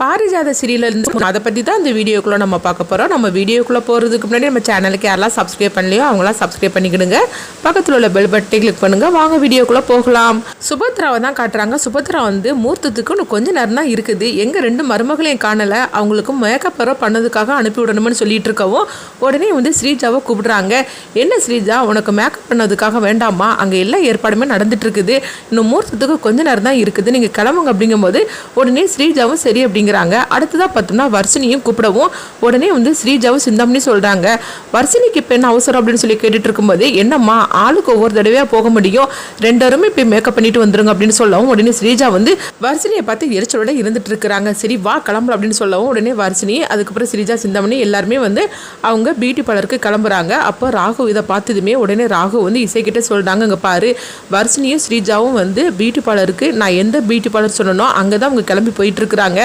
பாரிஜாத சீரியலிருந்து அதை பற்றி தான் இந்த வீடியோக்குள்ளே நம்ம பார்க்க போகிறோம் நம்ம வீடியோக்குள்ளே போகிறதுக்கு முன்னாடி நம்ம சேனலுக்கு யாரெல்லாம் சப்ஸ்கிரைப் பண்ணலையோ அவங்களாம் சப்ஸ்கிரைப் பண்ணிக்கிடுங்க. பக்கத்தில் உள்ள பெல் பட்டை கிளிக் பண்ணுங்கள் வாங்க வீடியோக்குள்ளே போகலாம். சுபத்ராவை தான் காட்டுறாங்க. சுபத்ரா வந்து மூர்த்தத்துக்கு இன்னும் கொஞ்ச நேரம் தான் இருக்குது. எங்கள் ரெண்டு மருமகளையும் காணலை. அவங்களுக்கு மேக்கப் வர பண்ணதுக்காக அனுப்பி விடணும்னு சொல்லிட்டு இருக்கவும் உடனே வந்து ஸ்ரீஜாவை கூப்பிடுறாங்க. என்ன ஸ்ரீஜா? உனக்கு மேக்கப் பண்ணதுக்காக வேண்டாமா? அங்கே எல்லா ஏற்பாடுமே நடந்துட்டு இருக்குது. இன்னும் மூர்த்தத்துக்கு கொஞ்ச நேரம் தான் இருக்குது. நீங்கள் கிளம்புங்க அப்படிங்கும்போது உடனே ஸ்ரீஜாவும் சரி அப்படிங்கிறாங்க. அடுத்ததாக பார்த்தோம்னா வர்ஷினியும் கூப்பிடவும் உடனே வந்து ஸ்ரீஜாவும் சிந்தாமணி சொல்கிறாங்க வர்ஷினிக்கு இப்போ என்ன அவசரம் அப்படின்னு சொல்லி கேட்டுட்டு இருக்கும்போது என்னம்மா ஆளுக்கு ஒவ்வொரு தடவையாக போக முடியும்? ரெண்டருமே இப்போ மேக்கப் பண்ணிட்டு வந்துருங்க அப்படின்னு சொல்லவும் உடனே ஸ்ரீஜா வந்து வர்ஷினியை பார்த்து எரிச்சலோட இருந்துட்டு இருக்கிறாங்க. சரி வா கிளம்புற அப்படின்னு சொல்லவும் உடனே வர்ஷினி அதுக்கப்புறம் ஸ்ரீஜா சிந்தாமணி எல்லாருமே வந்து அவங்க பியூட்டி பார்லருக்கு கிளம்புறாங்க. அப்போ ராகு இதை பார்த்ததுமே உடனே ராகு வந்து இசைக்கிட்ட சொல்கிறாங்க இங்கே பாரு வர்ஷினியும் ஸ்ரீஜாவும் வந்து பியூட்டி பார்லருக்கு நான் எந்த பியூட்டி பார்லர் சொன்னனோ அங்கே தான் அவங்க கிளம்பி போயிட்டு இருக்கிறாங்க.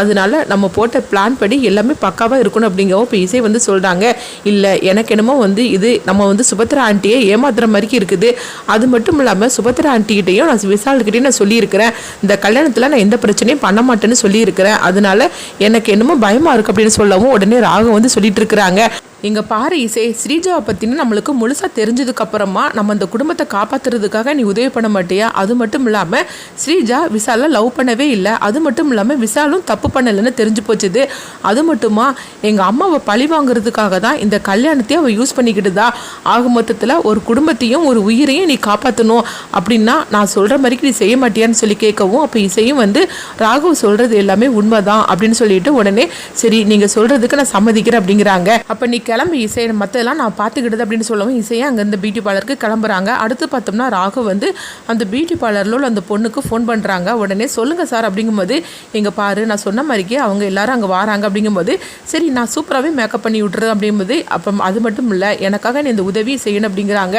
அதனால நம்ம போட்ட பிளான் படி எல்லாமே பக்காவாக இருக்கணும் அப்படிங்கவும் இப்போ இசை வந்து சொல்கிறாங்க இல்லை எனக்கு என்னமோ வந்து இது நம்ம வந்து சுபத்ரா ஆண்டியை ஏமாத்துற மாதிரி இருக்குது. அது மட்டும் இல்லாமல் சுபத்ரா ஆண்டிகிட்டையும் நான் விசால்கிட்டையும் நான் சொல்லியிருக்கிறேன். இந்த கல்யாணத்தில் நான் எந்த பிரச்சனையும் பண்ண மாட்டேன்னு சொல்லியிருக்கிறேன். அதனால எனக்கு என்னமோ பயமாக இருக்குது அப்படின்னு சொல்லவும் உடனே ராகம் வந்து சொல்லிட்டு இருக்கிறாங்க. இங்கே பாரு இசை ஸ்ரீஜாவை பற்றின நம்மளுக்கு முழுசாக தெரிஞ்சதுக்கு அப்புறமா நம்ம அந்த குடும்பத்தை காப்பாற்றுறதுக்காக நீ உதவி பண்ண மாட்டியா? அது மட்டும் இல்லாமல் ஸ்ரீஜா விசாலை லவ் பண்ணவே இல்லை. அது மட்டும் இல்லாமல் விசாலும் தப்பு தப்பு பண்ணலைன்னு தெரிஞ்சு போச்சுது. அது மட்டுமா எங்கள் அம்மாவை பழி வாங்குறதுக்காக தான் இந்த கல்யாணத்தையும் அவள் யூஸ் பண்ணிக்கிட்டுதா. ஆக மொத்தத்தில் ஒரு குடும்பத்தையும் ஒரு உயிரையும் நீ காப்பாற்றணும் அப்படின்னா நான் சொல்கிற மாதிரிக்கு நீ செய்ய மாட்டியான்னு சொல்லி கேட்கவும் அப்போ இசையும் வந்து ராகவ் சொல்கிறது எல்லாமே உண்மைதான் அப்படின்னு சொல்லிட்டு உடனே சரி நீங்கள் சொல்கிறதுக்கு நான் சம்மதிக்கிறேன் அப்படிங்கிறாங்க. அப்போ நீ கிளம்பி இசை மற்றதெல்லாம் நான் பார்த்துக்கிட்டது அப்படின்னு சொல்லவும் இசையை இந்த பியூட்டி பார்லருக்கு கிளம்புறாங்க. அடுத்து பார்த்தோம்னா ராகு வந்து அந்த பியூட்டி பார்லரில் உள்ள அந்த பொண்ணுக்கு ஃபோன் பண்ணுறாங்க உடனே சொல்லுங்கள் சார் அப்படிங்கும்போது இங்கே பாரு நான் சொன்ன மாதிரிக்கே அவங்க எல்லாரும் அங்கே வராங்க அப்படிங்கும்போது சரி நான் சூப்பராகவே மேக்கப் பண்ணி விட்றேன் அப்படிங்கும்போது அப்போ அது மட்டும் இல்லை எனக்காக நீ இந்த உதவியை செய்யணும் அப்படிங்கிறாங்க.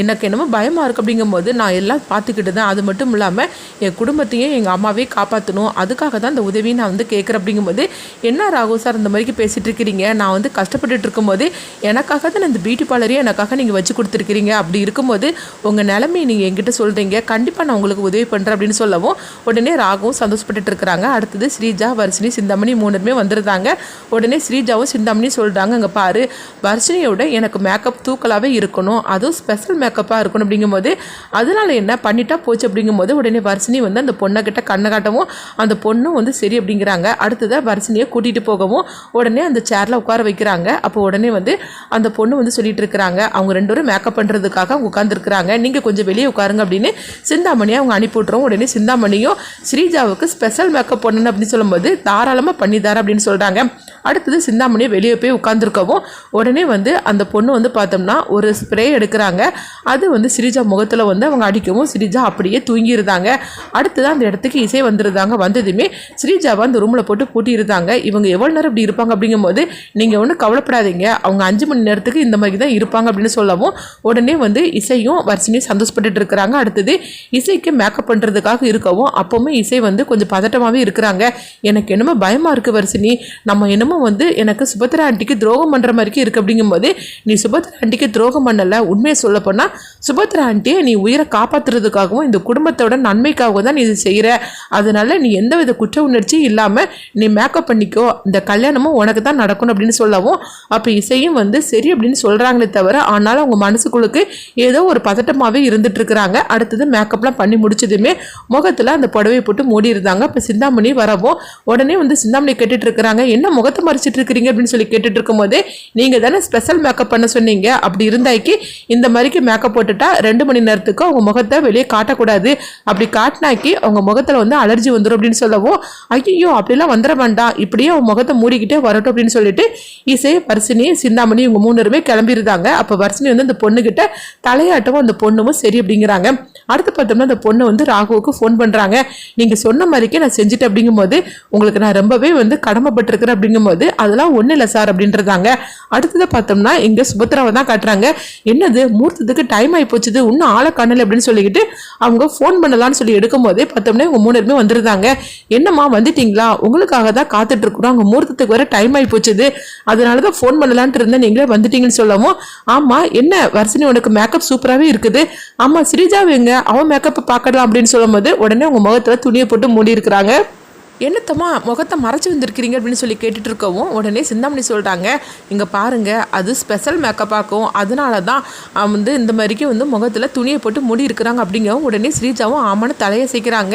எனக்கு என்னமோ பயமாக இருக்குது அப்படிங்கும்போது நான் எல்லாம் பார்த்துக்கிட்டு தான் அது மட்டும் இல்லாமல் என் குடும்பத்தையும் எங்கள் அம்மாவையும் காப்பாற்றணும் அதுக்காக தான் இந்த உதவியை நான் வந்து கேட்குறேன் அப்படிங்கும்போது என்ன ராகு சார் இந்த மாதிரிக்கு பேசிகிட்டு இருக்கிறீங்க? நான் வந்து கஷ்டப்பட்டுட்டு இருக்கும்போது எனக்காக தான் இந்த பியூட்டி பார்லரையும் எனக்காக நீங்கள் வச்சு கொடுத்துருக்கிறீங்க? அப்படி இருக்கும்போது உங்கள் நிலைமையை நீங்கள் எங்கிட்ட சொல்கிறீங்க கண்டிப்பாக நான் உங்களுக்கு உதவி பண்ணுறேன் அப்படின்னு சொல்லவும் உடனே ராகவும் சந்தோஷப்பட்டுட்டு இருக்கிறாங்க. அடுத்தது ஸ்ரீஜா வர்ஷினி சிந்தாமணி மூணுமே வந்துருந்தாங்க. உடனே ஸ்ரீஜாவும் சிந்தாமணி சொல்கிறாங்க அங்கே பாரு வர்ஷினியோட எனக்கு மேக்கப் தூக்கலாகவே இருக்கணும். அதுவும் ஸ்பெஷல் மேக்கப்பாக இருக்கணும். அப்படிங்கும்போது அதனால என்ன? பண்ணிட்டா போச்சு. அப்படிங்கும்போது உடனே வர்ஷினி வந்து அந்த பொண்ணை கண்ணை காட்டவும் அந்த பொண்ணும் வந்து சரி அப்படிங்கிறாங்க. அடுத்ததாக வர்ஷினியை கூட்டிகிட்டு போகவும் உடனே அந்த சேரில் உட்கார வைக்கிறாங்க. அப்போ உடனே வந்து அந்த பொண்ணு வந்து சொல்லிட்டு இருக்கிறாங்க அவங்க ரெண்டு பேரும் மேக்கப் பண்ணுறதுக்காக அவங்க உட்காந்துருக்குறாங்க நீங்கள் கொஞ்சம் வெளியே உட்காருங்க அப்படின்னு சிந்தாமணியை அவங்க அனுப்பி விட்றோம் உடனே சிந்தாமணியும் ஸ்ரீஜாவுக்கு ஸ்பெஷல் மேக்கப் பண்ணணும் அப்படின்னு சொல்லும்போது தாராளமாக பண்ணித்தார அப்படின்னு சொல்கிறாங்க அடுத்தது சிந்தாமணி வெளியே போய் உட்காந்துருக்கவும் உடனே வந்து அந்த பொண்ணு வந்து பார்த்தோம்னா ஒரு ஸ்ப்ரே எடுக்கிறாங்க. அது வந்து ஸ்ரீஜா முகத்தில் வந்து அவங்க அடிக்கவும் ஸ்ரீஜா அப்படியே தூங்கியிருந்தாங்க. அடுத்தது அந்த இடத்துக்கு இசை வந்துருந்தாங்க வந்ததுமே ஸ்ரீஜாவை அந்த ரூமில் போட்டு பூட்டியிருந்தாங்க. இவங்க எவ்வளோ நேரம் இப்படி இருப்பாங்க அப்படிங்கும்போது நீங்கள் ஒன்றும் கவலைப்படாதீங்க. அவங்க அஞ்சு மணி நேரத்துக்கு இந்த மாதிரி தான் இருப்பாங்க அப்படின்னு சொல்லவும் உடனே வந்து இசையும் வர்ஷினியும் சந்தோஷப்பட்டுட்டு இருக்கிறாங்க. அடுத்தது இசைக்கு மேக்கப் பண்ணுறதுக்காக இருக்கவும் அப்போவுமே இசை வந்து கொஞ்சம் பதட்டமாகவே இருக்கிறாங்க. எனக்கு என்னமோ பயமாக இருக்குது வரிசினி நம்ம என்னமோ வந்து எனக்கு சுபத்ரா ஆண்டிக்கு துரோகம் பண்ணுற மாதிரிக்கு இருக்குது அப்படிங்கும்போது நீ சுபத்ரா ஆண்டிக்கு துரோகம் பண்ணலை. உண்மையை சொல்ல போனால் சுபத்ரா ஆண்டியை நீ உயிரை காப்பாற்றுறதுக்காகவும் இந்த குடும்பத்தோட நன்மைக்காகவும் தான் நீ இது செய்கிற அதனால நீ எந்தவித குற்ற உணர்ச்சியும் இல்லாமல் நீ மேக்கப் பண்ணிக்கோ. இந்த கல்யாணமும் உனக்கு தான் நடக்கணும் அப்படின்னு சொல்லவும் அப்போ இசையும் வந்து சரி அப்படின்னு சொல்கிறாங்களே தவிர ஆனாலும் அவங்க மனசுக்குள்ளுக்கு ஏதோ ஒரு பதட்டமாகவே இருந்துட்டு இருக்கிறாங்க அடுத்தது மேக்கப்லாம் பண்ணி முடிச்சதுமே முகத்தில் அந்த புடவையை போட்டு மூடி இருந்தாங்க இப்போ சிந்தாமணி வரவும் உடனே வந்து சிந்தாமணி கேட்டுட்டு இருக்கிறாங்க. என்ன முகத்தை மறைச்சிட்டு இருக்கிறீங்க? அப்படின்னு சொல்லி கேட்டுட்டு இருக்கும்போது நீங்கள் தானே ஸ்பெஷல் மேக்கப் பண்ண சொன்னீங்க. அப்படி இருந்தாக்கி இந்த மாதிரிக்கு மேக்கப் போட்டுட்டா ரெண்டு மணி நேரத்துக்கு அவங்க முகத்தை வெளியே காட்டக்கூடாது. அப்படி காட்டினாக்கி அவங்க முகத்தில் வந்து அலர்ஜி வந்துடும் அப்படின்னு சொல்லவும் ஐயோ அப்படிலாம் வந்துட வேண்டாம். இப்படியே அவங்க முகத்தை மூடிக்கிட்டே வரட்டும் அப்படின்னு சொல்லிட்டு இசை வர்ஷினி சிந்தாமணி இவங்க மூணு பேருமே கிளம்பியிருந்தாங்க அப்போ வர்சினி வந்து அந்த பொண்ணுகிட்ட தலையாட்டவும் அந்த பொண்ணும் சரி அப்படிங்கிறாங்க. அடுத்து பார்த்தோம்னா அந்த பொண்ணு வந்து ராகுவுக்கு ஃபோன் பண்ணுறாங்க நீங்கள் சொன்ன மாதிரிக்கே நான் செஞ்சுட்டேன் அப்படிங்கும்போது உங்களுக்கு நான் ரொம்பவே வந்து கடமைப்பட்டிருக்கிறேன் அப்படிங்கும்போது அதெல்லாம் ஒன்றும் இல்லை சார் அப்படின்றதாங்க. அடுத்ததை பார்த்தோம்னா இங்கே சுபத்ராவை தான் காட்டுறாங்க. என்னது மூர்த்தத்துக்கு டைம் ஆகி போச்சுது இன்னும் ஆளை காணலை அப்படின்னு சொல்லிக்கிட்டு அவங்க ஃபோன் பண்ணலாம்னு சொல்லி எடுக்கும் போதே பார்த்தோம்னா இவங்க மூணு பேருமே வந்துருந்தாங்க. என்னம்மா வந்துட்டீங்களா? உங்களுக்காக தான் காத்துட்டு இருக்கிறோம். அங்கே மூர்த்தத்துக்கு வர டைம் ஆகி போச்சுது அதனால தான் ஃபோன் பண்ணலான்ட்டு இருந்தேன். நீங்களே வந்துட்டீங்கன்னு சொல்லவும். ஆமாம் என்ன வர்ஷினி உனக்கு மேக்கப் சூப்பராகவே இருக்குது. ஆமாம் ஸ்ரீஜாவை எங்க அவன் மேக்கப்பை பார்க்கலாம் அப்படின்னு சொல்லும்போது உடனே உங்கள் முகத்தில் துணியை போட்டு மூடி இருக்கிறாங்க என்னத்தம்மா முகத்தை மறைச்சி வந்திருக்கிறீங்க அப்படின்னு சொல்லி கேட்டுட்டு இருக்கவும் உடனே சிந்தாமணி சொல்கிறாங்க இங்கே பாருங்கள் அது ஸ்பெஷல் மேக்கப்பாக்கும் அதனால தான் அவன் வந்து இந்த மாதிரிக்கு வந்து முகத்தில் துணியை போட்டு மூடி இருக்கிறாங்க. அப்படிங்கவும் உடனே ஸ்ரீஜாவும் ஆமான தலையை சேர்க்கிறாங்க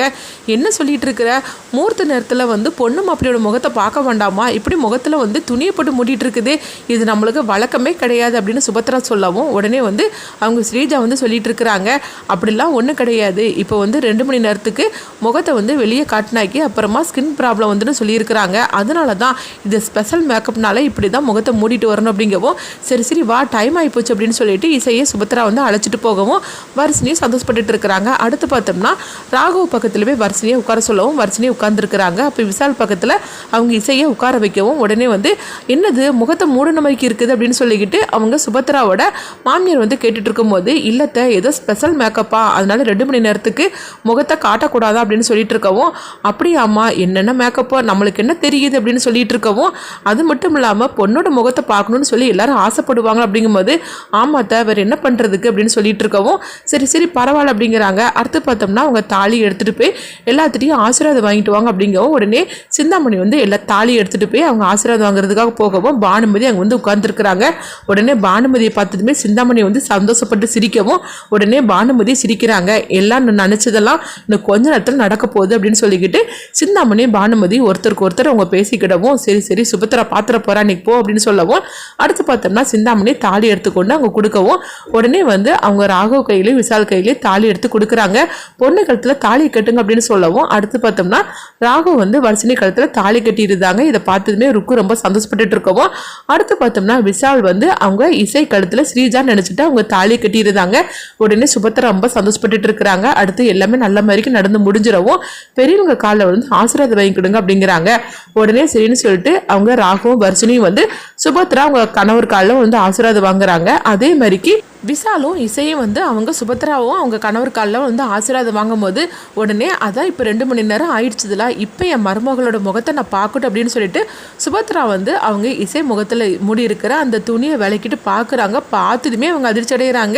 என்ன சொல்லிட்டு இருக்கிற? மூர்த்த நேரத்தில் வந்து பொண்ணு மாப்பிள்ளையோட முகத்தை பார்க்க வேண்டாமா? இப்படி முகத்தில் வந்து துணியை போட்டு மூடிட்டு இருக்குது இது நம்மளுக்கு வழக்கமே கிடையாது. அப்படின்னு சுபத்ரா சொல்லவும் உடனே வந்து அவங்க ஸ்ரீஜா வந்து சொல்லிட்டு இருக்கிறாங்க அப்படிலாம் ஒன்றும் கிடையாது. இப்போ வந்து ரெண்டு மணி நேரத்துக்கு முகத்தை வந்து வெளியே காட்டினாக்கி அப்புறமா ஸ்கின் ப்ராப்ளம் வந்துன்னு சொல்லியிருக்கிறாங்க. அதனால தான் இது ஸ்பெஷல் மேக்கப்னால இப்படி தான் முகத்தை மூடிட்டு வரணும் அப்படிங்கவும் சரி சரி வா டைம் ஆகிப்போச்சு அப்படின்னு சொல்லிட்டு இசையை சுபத்ரா வந்து அழைச்சிட்டு போகவும் வர்ஷினியும் சந்தோஷப்பட்டுட்டு இருக்கிறாங்க. அடுத்து பார்த்தோம்னா ராகவ் பக்கத்தில் போய் வர்ஷினியை உட்கார சொல்லவும் வர்ஷினியை உட்காந்துருக்குறாங்க அப்போ விசால் பக்கத்தில் அவங்க இசையை உட்கார வைக்கவும் உடனே வந்து என்னது முகத்தை மூடின மாதிரி இருக்குது? அப்படின்னு சொல்லிக்கிட்டு அவங்க சுபத்ராவோட மாமியார் வந்து கேட்டுட்டு இருக்கும்போது இல்லத்தை ஏதோ ஸ்பெஷல் மேக்கப்பா அதனால ரெண்டு மணி நேரத்துக்கு முகத்தை காட்டக்கூடாதா? அப்படின்னு சொல்லிட்டு இருக்கவும் அப்படியாம்மா என்னென்ன மேக்கப்போ நம்மளுக்கு என்ன தெரியுது அப்படின்னு சொல்லிட்டு இருக்கவும் அது மட்டும் இல்லாமல் பொண்ணோட முகத்தை பார்க்கணும்னு சொல்லி எல்லாரும் ஆசைப்படுவாங்க அப்படிங்கும்போது ஆமாம் தேவர் என்ன பண்ணுறதுக்கு அப்படின்னு சொல்லிட்டு இருக்கவும் சரி சரி பரவாயில்ல அப்படிங்கிறாங்க. அடுத்து பார்த்தோம்னா அவங்க தாலி எடுத்துகிட்டு போய் எல்லாத்துட்டையும் ஆசீர்வாதம் வாங்கிட்டு வாங்க அப்படிங்கவும் உடனே சிந்தாமணி வந்து எல்லா தாலி எடுத்துகிட்டு போய் அவங்க ஆசீர்வாதம் வாங்குறதுக்காக போகவும் பானுமதி அங்கே வந்து உட்காந்துருக்குறாங்க உடனே பானுமதியை பார்த்ததுமே சிந்தாமணி வந்து சந்தோஷப்பட்டு சிரிக்கவும் உடனே பானுமதி சிரிக்கிறாங்க. எல்லாம் நினச்சதெல்லாம் இன்னும் கொஞ்ச நேரத்தில் நடக்க போகுது அப்படின்னு சொல்லிக்கிட்டு சிந்தாமணி பானுமதி ஒருத்தருக்கு ஒருத்தர் அவங்க பேசிக்கிடவும் சரி சரி சுபத்திரா பாத்திர போறா நீ போ அப்படின்னு சொல்லவும் அடுத்து பார்த்தோம்னா சிந்தாமணி தாலி எடுத்துக்கொண்டு அவங்க கொடுக்கவும் உடனே வந்து அவங்க ராகவ் கையிலேயும் விசால் கையிலேயும் தாலி எடுத்து கொடுக்குறாங்க. பொண்ணு கழுத்தில் தாலி கட்டுங்க அப்படின்னு சொல்லவும் அடுத்து பார்த்தோம்னா ராகவ் வந்து வர்ஷினி கழுத்தில் தாலி கட்டியிருந்தாங்க. இதை பார்த்ததுமே ருக்கு ரொம்ப சந்தோஷப்பட்டுட்டு இருக்கவும் அடுத்து பார்த்தோம்னா விஷால் வந்து அவங்க இசை கழுத்தில் ஸ்ரீஜா நினச்சிட்டு அவங்க தாலி கட்டியிருந்தாங்க. உடனே சுபத்திரா ரொம்ப சந்தோஷப்பட்டுட்டு இருக்கிறாங்க. அடுத்து எல்லாமே நல்ல மாதிரிக்கு நடந்து முடிஞ்சிடவும் பெரியவங்க காலில் வந்து வாங்கி கொடுங்க அப்படிங்கிறாங்க. உடனே சரின்னு சொல்லிட்டு அவங்க ராகவும் வர்ஷினியும் வந்து சுபத்ரா அவங்க கணவர் காலில் வந்து ஆசீர்வாதம் வாங்குறாங்க. அதே மாதிரிக்கு விசாலும் இசையும் வந்து அவங்க சுபத்ராவும் அவங்க கணவர் காலில் வந்து ஆசீர்வாதம் வாங்கும்போது உடனே அதான் இப்போ ரெண்டு மணி நேரம் ஆயிடுச்சதுல இப்போ என் மருமகளோட முகத்தை நான் பார்க்கட்டும் அப்படின்னு சொல்லிட்டு சுபத்ரா வந்து அவங்க இசை முகத்தில் மூடி இருக்கிற அந்த துணியை விளக்கிட்டு பார்க்குறாங்க. பார்த்ததுமே அவங்க அதிர்ச்சி அடைகிறாங்க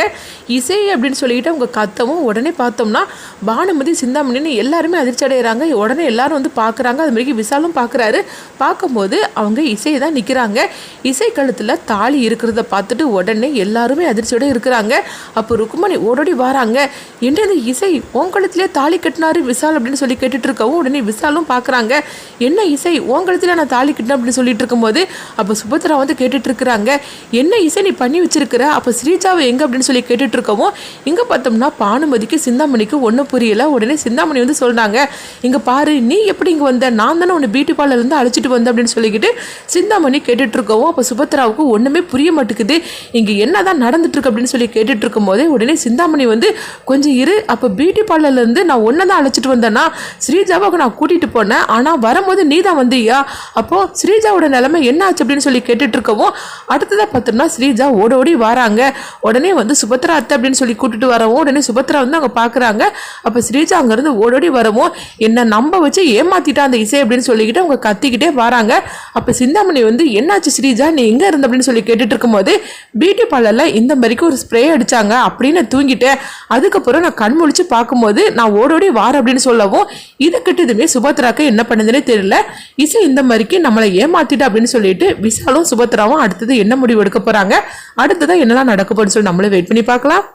இசை அப்படின்னு சொல்லிட்டு அவங்க கத்தவும் உடனே பார்த்தோம்னா பானுமதி சிந்தாமணின்னு எல்லாருமே அதிர்ச்சி அடைகிறாங்க உடனே எல்லாரும் வந்து பார்க்குறாங்க. அது மாதிரி விசாலும் பார்க்குறாரு. பார்க்கும்போது அவங்க இசையை தான் நிற்கிறாங்க இசை கழுத்தில் தாலி இருக்கிறத பார்த்துட்டு உடனே எல்லாருமே அதிர்ச்சியோட இருக்கிறாங்க அப்போ ருக்குமணி ஓடோடி வராங்க. என்னது இசை ஓங்கலத்திலே தாலி கட்டினாரு விசால் அப்படின்னு சொல்லி கேட்டுட்டு இருக்கவும் உடனே விசாலும் பார்க்குறாங்க. என்ன இசை? ஓங்கலத்தில் நான் தாலி கட்டினேன் அப்படின்னு சொல்லிட்டு இருக்கும்போது அப்போ சுபத்ரா வந்து கேட்டுட்டு இருக்கிறாங்க என்ன இசை நீ பண்ணி வச்சிருக்கிற? அப்போ ஸ்ரீஜாவை எங்கே? அப்படின்னு சொல்லி கேட்டுட்டு இருக்கவும் இங்கே பார்த்தோம்னா பானுமதிக்கு சிந்தாமணிக்கு ஒன்றும் புரியல. உடனே சிந்தாமணி வந்து சொல்கிறாங்க இங்கே பாரு நீ எப்படி இங்கே வந்த? நான் தானே உன்னை பியூட்டி பார்லர்லேருந்து அழைச்சிட்டு வந்தேன் அப்படின்னு சொல்லிக்கிட்டு சிந்தாமணி கேட்டுட்டு இருக்கவும் அப்போ சுபத்ராவுக்கு ஒன்றுமே புரிய மாட்டேங்குது. இங்கே என்னதான் நடந்துட்டு இருக்கு அப்படின்னு சொல்லி கேட்டுட்டு இருக்கும்போதே உடனே சிந்தாமணி வந்து கொஞ்சம் இரு அப்போ பியூட்டி பார்லர்லேருந்து நான் ஒன்றை தான் அழைச்சிட்டு வந்தேன்னா ஸ்ரீஜாவுக்கு நான் கூட்டிகிட்டு போனேன். ஆனால் வரும்போது நீ தான் வந்தியா? அப்போது ஸ்ரீஜாவோட நிலைமை என்ன ஆச்சு? அப்படின்னு சொல்லி கேட்டுட்டு இருக்கவும் அடுத்ததாக பார்த்தோம்னா ஸ்ரீஜா ஓட ஓடி வராங்க. உடனே வந்து சுபத்ரா அத்தை அப்படின்னு சொல்லி கூட்டிட்டு வரவும் உடனே சுபத்ரா வந்து அவங்க பார்க்குறாங்க அப்போ ஸ்ரீஜா அங்கேருந்து ஓடோடி வரவும் என்னை நம்ப வச்சு ஏமாத்திட்டா அந்த இசை அப்படின்னு சொல்லிக்கிட்டு அவங்க கத்திக்கிட்டே வராங்க. அப்போ சிந்தாமணி வந்து என்னாச்சு ஸ்ரீஜா? நீ எங்கே இருந்த? அப்படின்னு சொல்லி கேட்டுட்டு இருக்கும்போது பியூட்டி பார்லரில் இந்த மாதிரிக்கு ஒரு ஸ்ப்ரே அடித்தாங்க அப்படின்னு தூங்கிட்டேன். அதுக்கப்புறம் நான் கண் முழிச்சு பார்க்கும்போது நான் ஓடோடி வார அப்படின்னு சொல்லவும் இதை கிட்டதுமே சுபத்ராக்கு என்ன பண்ணுதுன்னே தெரியல. இசை இந்த மாதிரிக்கு நம்மளை ஏமாத்திட்டு அப்படின்னு சொல்லிட்டு விசாலும் சுபத்ராவும் அடுத்தது என்ன முடிவு எடுக்க போகிறாங்க அடுத்ததான் என்னெல்லாம் நடக்க போகுதுன்னு சொல்லி நம்மளே வெயிட் பண்ணி பார்க்கலாம்.